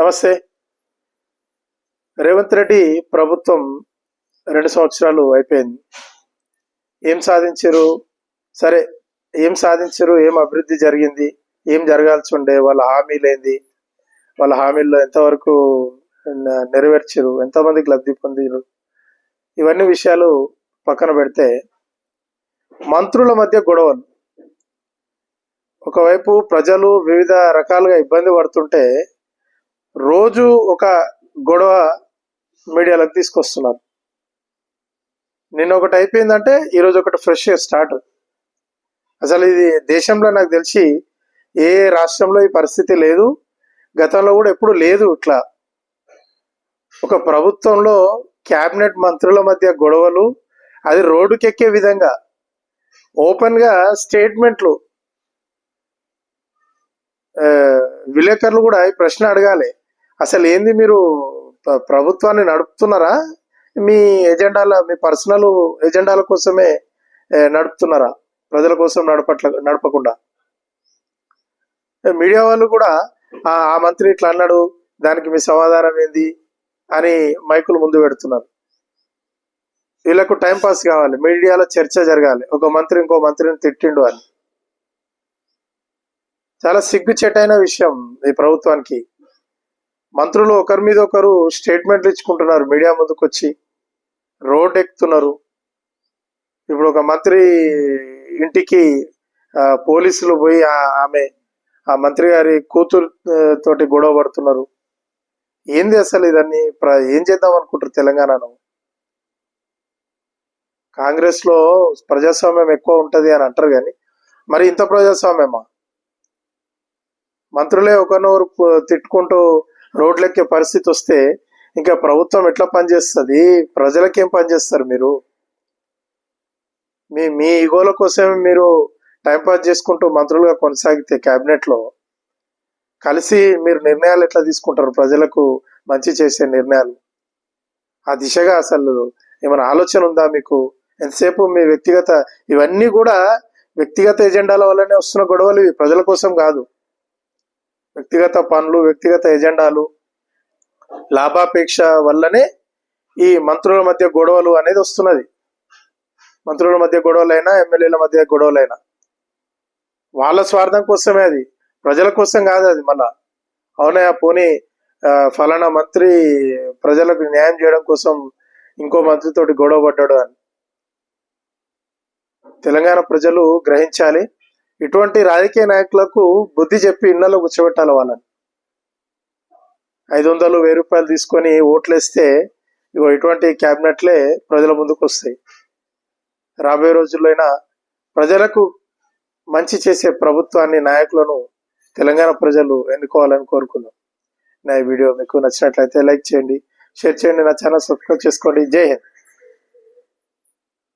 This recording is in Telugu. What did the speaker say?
నమస్తే. రేవంత్ రెడ్డి ప్రభుత్వం రెండు సంవత్సరాలు అయిపోయింది. ఏం సాధించారు? సరే ఏం సాధించారు? ఏం అభివృద్ధి జరిగింది? ఏం జరగాల్సి ఉండే? వాళ్ళ హామీలేంది? వాళ్ళ హామీల్లో ఎంతవరకు నెరవేర్చరు? ఎంతమందికి లబ్ధి పొందిరు? ఇవన్నీ విషయాలు పక్కన పెడితే మంత్రుల మధ్య గొడవలు. ఒకవైపు ప్రజలు వివిధ రకాలుగా ఇబ్బంది పడుతుంటే రోజు ఒక గొడవ మీడియాలోకి తీసుకొస్తున్నారు. నిన్న ఒకటి అయిపోయిందంటే ఈరోజు ఒకటి ఫ్రెష్ స్టార్ట్ అసలు ఇది దేశంలో నాకు తెలిసి ఏ రాష్ట్రంలో ఈ పరిస్థితి లేదు గతంలో కూడా ఎప్పుడు లేదు ఇట్లా. ఒక ప్రభుత్వంలో క్యాబినెట్ మంత్రుల మధ్య గొడవలు అది రోడ్డుకెక్కే విధంగా ఓపెన్గా స్టేట్మెంట్లు విలేకరులు కూడా ఈ ప్రశ్న అడగాలి. అసలు ఏంది మీరు ప్రభుత్వాన్ని నడుపుతున్నారా? మీ ఎజెండాల మీ పర్సనల్ ఎజెండాల కోసమే నడుపుతున్నారా? ప్రజల కోసం నడపట్ల నడపకుండా. మీడియా వాళ్ళు కూడా "ఆ, ఆ మంత్రి ఇట్లా అన్నాడు దానికి మీ సమాధానం ఏంది అని మైకులు ముందు పెడుతున్నారు. వీళ్ళకు టైం పాస్ కావాలి మీడియాలో చర్చ జరగాలి ఒక మంత్రి ఇంకో మంత్రిని తిట్టిండు అని. చాలా సిగ్గుచేటైన విషయం ఈ ప్రభుత్వానికి. మంత్రులు ఒకరి మీద ఒకరు స్టేట్మెంట్లు ఇచ్చుకుంటున్నారు. మీడియా ముందుకు వచ్చి రోడ్ ఎక్కుతున్నారు. ఇప్పుడు ఒక మంత్రి ఇంటికి పోలీసులు పోయి ఆమె ఆ మంత్రి గారి కూతురు తోటి గొడవ పడుతున్నారు. ఏంది అసలు ఇదన్నీ? ప్ర- ఏం చేద్దాం అనుకుంటారు తెలంగాణను? కాంగ్రెస్లో ప్రజాస్వామ్యం ఎక్కువ ఉంటుంది అని అంటారు కానీ మరి ఇంత ప్రజాస్వామ్యమా? మంత్రులే ఒకరినొకరు తిట్టుకుంటూ రోడ్లెక్కే పరిస్థితి వస్తే ఇంకా ప్రభుత్వం ఎట్లా పనిచేస్తుంది? ప్రజలకేం పనిచేస్తారు మీరు? మీ మీ ఈగోల కోసమే మీరు టైంపాస్ చేసుకుంటూ మంత్రులుగా కొనసాగితే క్యాబినెట్లో కలిసి మీరు నిర్ణయాలు ఎట్లా తీసుకుంటారు? ప్రజలకు మంచి చేసే నిర్ణయాలు. ఆ దిశగా అసలు ఏమైనా ఆలోచన ఉందా మీకు? ఎంతసేపు మీ వ్యక్తిగత ఇవన్నీ కూడా వ్యక్తిగత ఎజెండాల వల్లనే వస్తున్న గొడవలు ఇవి. ప్రజల కోసం కాదు. వ్యక్తిగత పనులు వ్యక్తిగత ఎజెండాలు లాభాపేక్ష వల్లనే ఈ మంత్రుల మధ్య గొడవలు అనేది వస్తున్నది. మంత్రుల మధ్య గొడవలైనా ఎమ్మెల్యేల మధ్య గొడవలైనా. వాళ్ళ స్వార్థం కోసమే అది. ప్రజల కోసం కాదు అది మళ్ళా. అవునయ్య పోనీ ఫలానా మంత్రి ప్రజలకు న్యాయం చేయడం కోసం ఇంకో మంత్రితోటి గొడవ పడ్డాడు అని. తెలంగాణ ప్రజలు గ్రహించాలి. ఇటువంటి రాజకీయ నాయకులకు బుద్ధి చెప్పి ఇళ్ళలో కూర్చోబెట్టాలి వాళ్ళని. ఐదు వందలు వెయ్యి రూపాయలు తీసుకొని ఓట్లేస్తే ఇగో ఇటువంటి క్యాబినెట్లే ప్రజల ముందుకు వస్తాయి. రాబోయే రోజుల్లో అయినా ప్రజలకు మంచి చేసే ప్రభుత్వాన్ని నాయకులను తెలంగాణ ప్రజలు ఎన్నుకోవాలని కోరుకుందాం. నా ఈ వీడియో మీకు నచ్చినట్లయితే లైక్ చేయండి షేర్ చేయండి నా ఛానల్ సబ్స్క్రైబ్ చేసుకోండి. జై హింద్.